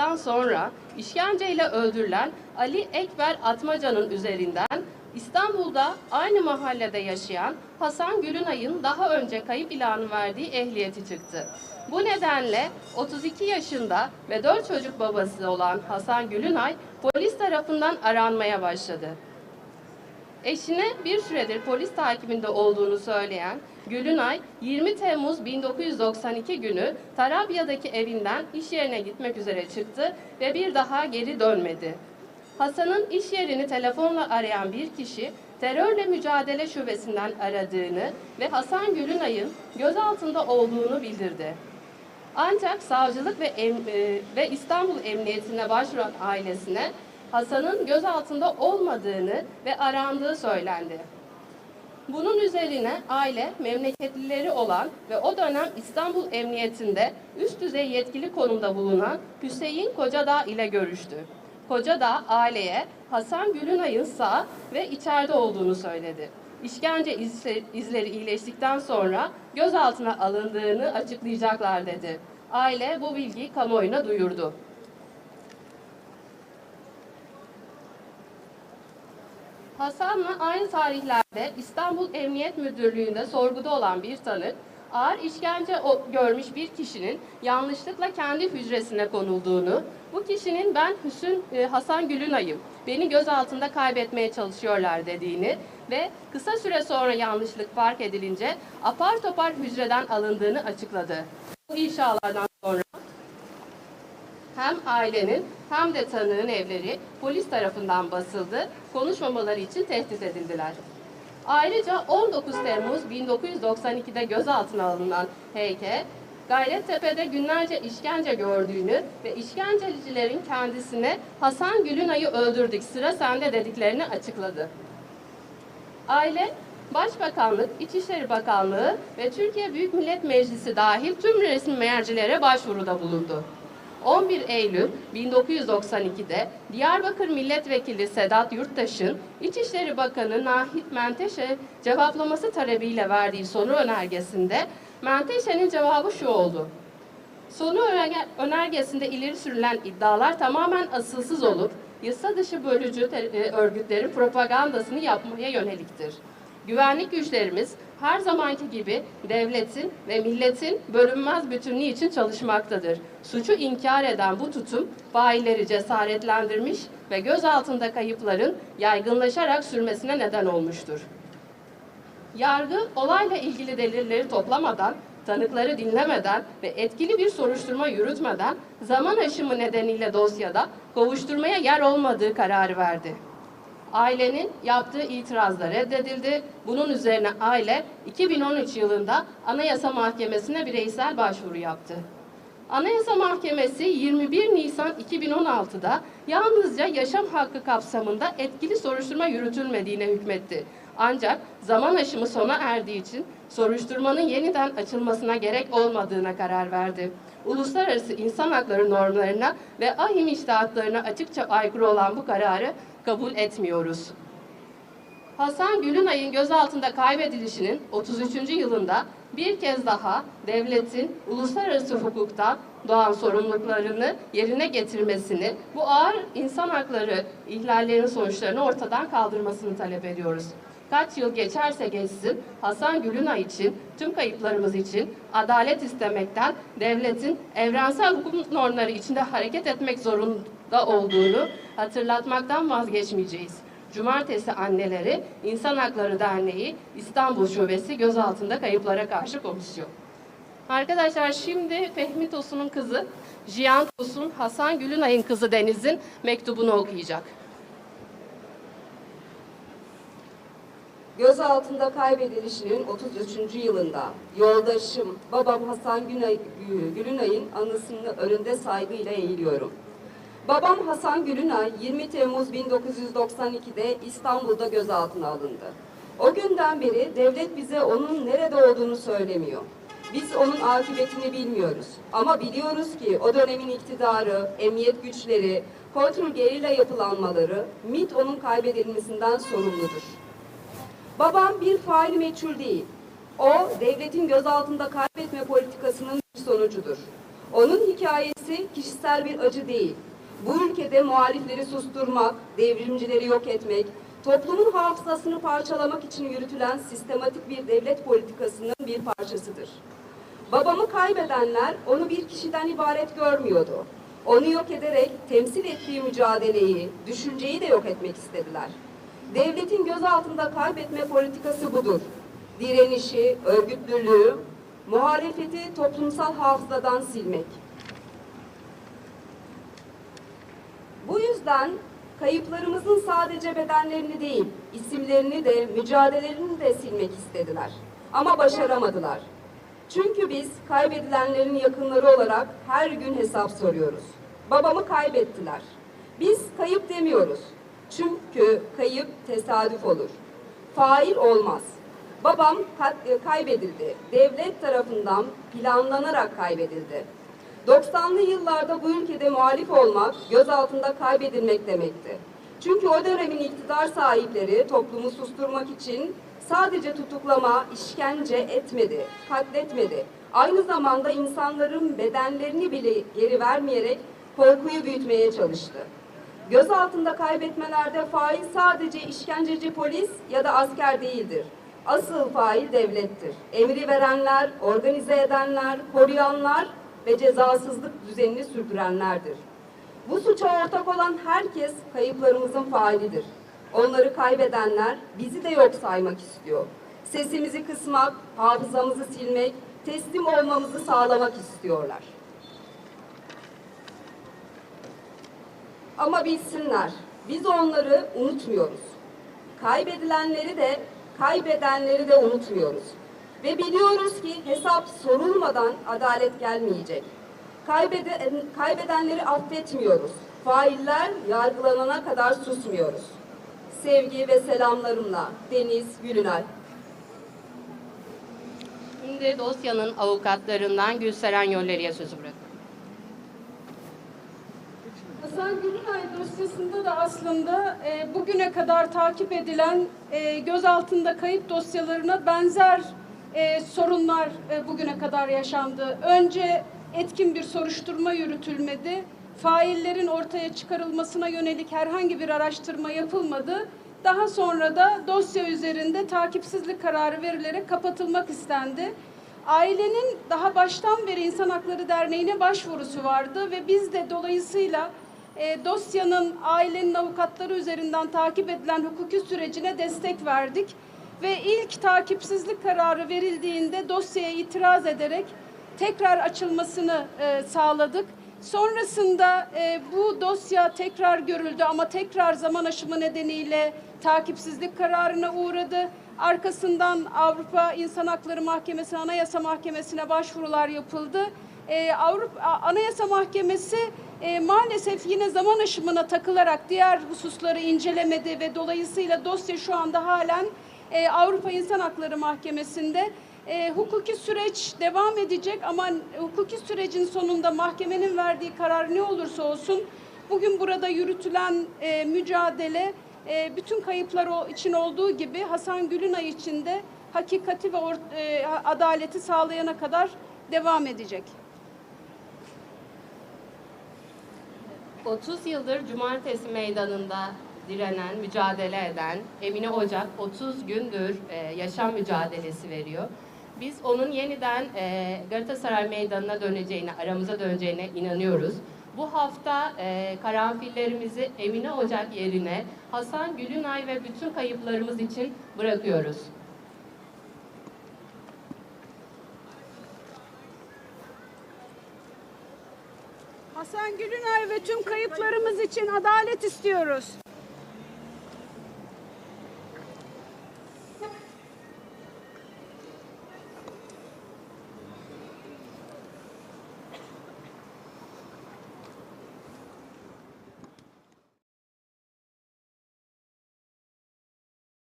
alındıktan sonra işkenceyle öldürülen Ali Ekber Atmaca'nın üzerinden İstanbul'da aynı mahallede yaşayan Hasan Gülünay'ın daha önce kayıp ilanı verdiği ehliyeti çıktı. Bu nedenle 32 yaşında ve 4 çocuk babası olan Hasan Gülünay polis tarafından aranmaya başladı. Eşine bir süredir polis takibinde olduğunu söyleyen Gülünay, 20 Temmuz 1992 günü Tarabya'daki evinden iş yerine gitmek üzere çıktı ve bir daha geri dönmedi. Hasan'ın iş yerini telefonla arayan bir kişi, terörle mücadele şubesinden aradığını ve Hasan Gülünay'ın gözaltında olduğunu bildirdi. Ancak savcılık ve, em- e, ve İstanbul Emniyetine başvuran ailesine Hasan'ın gözaltında olmadığını ve arandığı söylendi. Bunun üzerine aile memleketlileri olan ve o dönem İstanbul Emniyetinde üst düzey yetkili konumda bulunan Hüseyin Kocadağ ile görüştü. Kocadağ aileye Hasan Gülünay'ın sağ ve içeride olduğunu söyledi. İşkence izle- izleri iyileştikten sonra gözaltına alındığını açıklayacaklar dedi. Aile bu bilgiyi kamuoyuna duyurdu. Hasan'la aynı tarihlerde İstanbul Emniyet Müdürlüğü'nde sorguda olan bir tanık, ağır işkence görmüş bir kişinin yanlışlıkla kendi hücresine konulduğunu, bu kişinin ben Hüsün e, Hasan Gülünay'ım, beni gözaltında kaybetmeye çalışıyorlar dediğini ve kısa süre sonra yanlışlık fark edilince apar topar hücreden alındığını açıkladı. Bu ifşalardan sonra hem ailenin hem de tanığın evleri polis tarafından basıldı, konuşmamaları için tehdit edildiler. Ayrıca 19 Temmuz 1992'de gözaltına alınan Heyke, Gayrettepe'de günlerce işkence gördüğünü ve işkencecilerin kendisine Hasan Gülünay'ı öldürdük sıra sende dediklerini açıkladı. Aile, Başbakanlık, İçişleri Bakanlığı ve Türkiye Büyük Millet Meclisi dahil tüm resmi mercilere başvuruda bulundu. 11 Eylül 1992'de Diyarbakır Milletvekili Sedat Yurttaş'ın İçişleri Bakanı Nahit Menteşe cevaplaması talebiyle verdiği soru önergesinde Menteşe'nin cevabı şu oldu. Önerge- önergesinde ileri sürülen iddialar tamamen asılsız olup yasa dışı bölücü e, örgütlerin propagandasını yapmaya yöneliktir. Güvenlik güçlerimiz her zamanki gibi devletin ve milletin bölünmez bütünlüğü için çalışmaktadır. Suçu inkar eden bu tutum failleri cesaretlendirmiş ve gözaltında kayıpların yaygınlaşarak sürmesine neden olmuştur. Yargı olayla ilgili delilleri toplamadan, tanıkları dinlemeden ve etkili bir soruşturma yürütmeden zaman aşımı nedeniyle dosyada kovuşturmaya yer olmadığı kararı verdi. Ailenin yaptığı itiraz reddedildi. Bunun üzerine aile 2013 yılında Anayasa Mahkemesi'ne bireysel başvuru yaptı. Anayasa Mahkemesi 21 Nisan 2016'da yalnızca yaşam hakkı kapsamında etkili soruşturma yürütülmediğine hükmetti. Ancak zaman aşımı sona erdiği için soruşturmanın yeniden açılmasına gerek olmadığına karar verdi. Uluslararası insan hakları normlarına ve ahim iştahatlarına açıkça aykırı olan bu kararı kabul etmiyoruz. Hasan Gülünay'ın gözaltında kaybedilişinin 33. yılında bir kez daha devletin uluslararası hukuktan doğan sorumluluklarını yerine getirmesini, bu ağır insan hakları ihlallerinin sonuçlarını ortadan kaldırmasını talep ediyoruz. Kaç yıl geçerse geçsin Hasan Gülünay için, tüm kayıplarımız için adalet istemekten devletin evrensel hukuk normları içinde hareket etmek zorunda olduğunu hatırlatmaktan vazgeçmeyeceğiz. Cumartesi Anneleri İnsan Hakları Derneği İstanbul Şubesi gözaltında kayıplara karşı komisyon. Arkadaşlar şimdi Fehmi Tosun'un kızı Jiyan Tosun, Hasan Gülünay'ın kızı Deniz'in mektubunu okuyacak. Gözaltında kaybedilişinin 33. yılında yoldaşım, babam Hasan Gülünay'ın anısının önünde saygıyla eğiliyorum. Babam Hasan Gülünay 20 Temmuz 1992'de İstanbul'da gözaltına alındı. O günden beri devlet bize onun nerede olduğunu söylemiyor. Biz onun akıbetini bilmiyoruz. Ama biliyoruz ki o dönemin iktidarı, emniyet güçleri, kontrol gerilla yapılanmaları MIT onun kaybedilmesinden sorumludur. Babam bir faili meçhul değil. O devletin gözaltında kaybetme politikasının bir sonucudur. Onun hikayesi kişisel bir acı değil. Bu ülkede muhalifleri susturmak, devrimcileri yok etmek, toplumun hafızasını parçalamak için yürütülen sistematik bir devlet politikasının bir parçasıdır. Babamı kaybedenler onu bir kişiden ibaret görmüyordu. Onu yok ederek temsil ettiği mücadeleyi, düşünceyi de yok etmek istediler. Devletin göz altında kaybetme politikası budur. Direnişi, örgütlülüğü, muhalefeti toplumsal hafızadan silmek. Bu yüzden kayıplarımızın sadece bedenlerini değil, isimlerini de, mücadelelerini de silmek istediler. Ama başaramadılar. Çünkü biz kaybedilenlerin yakınları olarak her gün hesap soruyoruz. Babamı kaybettiler. Biz kayıp demiyoruz. Çünkü kayıp tesadüf olur. Fail olmaz. Babam e, kaybedildi. Devlet tarafından planlanarak kaybedildi. 90'lı yıllarda bu ülkede muhalif olmak, gözaltında kaybedilmek demekti. Çünkü o dönemin iktidar sahipleri toplumu susturmak için sadece tutuklama, işkence etmedi, katletmedi. Aynı zamanda insanların bedenlerini bile geri vermeyerek korkuyu büyütmeye çalıştı. Göz altında kaybetmelerde fail sadece işkenceci polis ya da asker değildir. Asıl fail devlettir. Emri verenler, organize edenler, koruyanlar ve cezasızlık düzenini sürdürenlerdir. Bu suça ortak olan herkes kayıplarımızın failidir. Onları kaybedenler bizi de yok saymak istiyor. Sesimizi kısmak, hafızamızı silmek, teslim olmamızı sağlamak istiyorlar. Ama bilsinler, biz onları unutmuyoruz. Kaybedilenleri de, kaybedenleri de unutmuyoruz. Ve biliyoruz ki hesap sorulmadan adalet gelmeyecek. Kaybeden, kaybedenleri affetmiyoruz. Failler yargılanana kadar susmuyoruz. Sevgi ve selamlarımla Deniz Gülünay. Şimdi dosyanın avukatlarından Gülseren Yoller'e sözü bırakıyorum. Hasan Gülünay dosyasında da aslında e, bugüne kadar takip edilen e, gözaltında kayıp dosyalarına benzer e, sorunlar e, bugüne kadar yaşandı. Önce etkin bir soruşturma yürütülmedi. Faillerin ortaya çıkarılmasına yönelik herhangi bir araştırma yapılmadı. Daha sonra da dosya üzerinde takipsizlik kararı verilerek kapatılmak istendi. Ailenin daha baştan beri İnsan Hakları Derneği'ne başvurusu vardı ve biz de dolayısıyla e, dosyanın ailenin avukatları üzerinden takip edilen hukuki sürecine destek verdik. Ve ilk takipsizlik kararı verildiğinde dosyaya itiraz ederek tekrar açılmasını e, sağladık. Sonrasında e, bu dosya tekrar görüldü ama tekrar zaman aşımı nedeniyle takipsizlik kararına uğradı. Arkasından Avrupa İnsan Hakları Mahkemesi, Anayasa Mahkemesi'ne başvurular yapıldı. Ee, Avrupa Anayasa Mahkemesi e, maalesef yine zaman aşımına takılarak diğer hususları incelemedi ve dolayısıyla dosya şu anda halen e, Avrupa İnsan Hakları Mahkemesi'nde. E, hukuki süreç devam edecek ama hukuki sürecin sonunda mahkemenin verdiği karar ne olursa olsun bugün burada yürütülen e, mücadele e, bütün kayıplar o- için olduğu gibi Hasan Gülünay için de hakikati ve or- e, adaleti sağlayana kadar devam edecek. 30 yıldır Cumartesi Meydanı'nda direnen, mücadele eden Emine Ocak 30 gündür e, yaşam mücadelesi veriyor. Biz onun yeniden e, Galatasaray Meydanı'na döneceğine, aramıza döneceğine inanıyoruz. Bu hafta e, karanfillerimizi Emine Ocak yerine Hasan Gülünay ve bütün kayıplarımız için bırakıyoruz. Hasan Gülünay ve tüm kayıplarımız için adalet istiyoruz.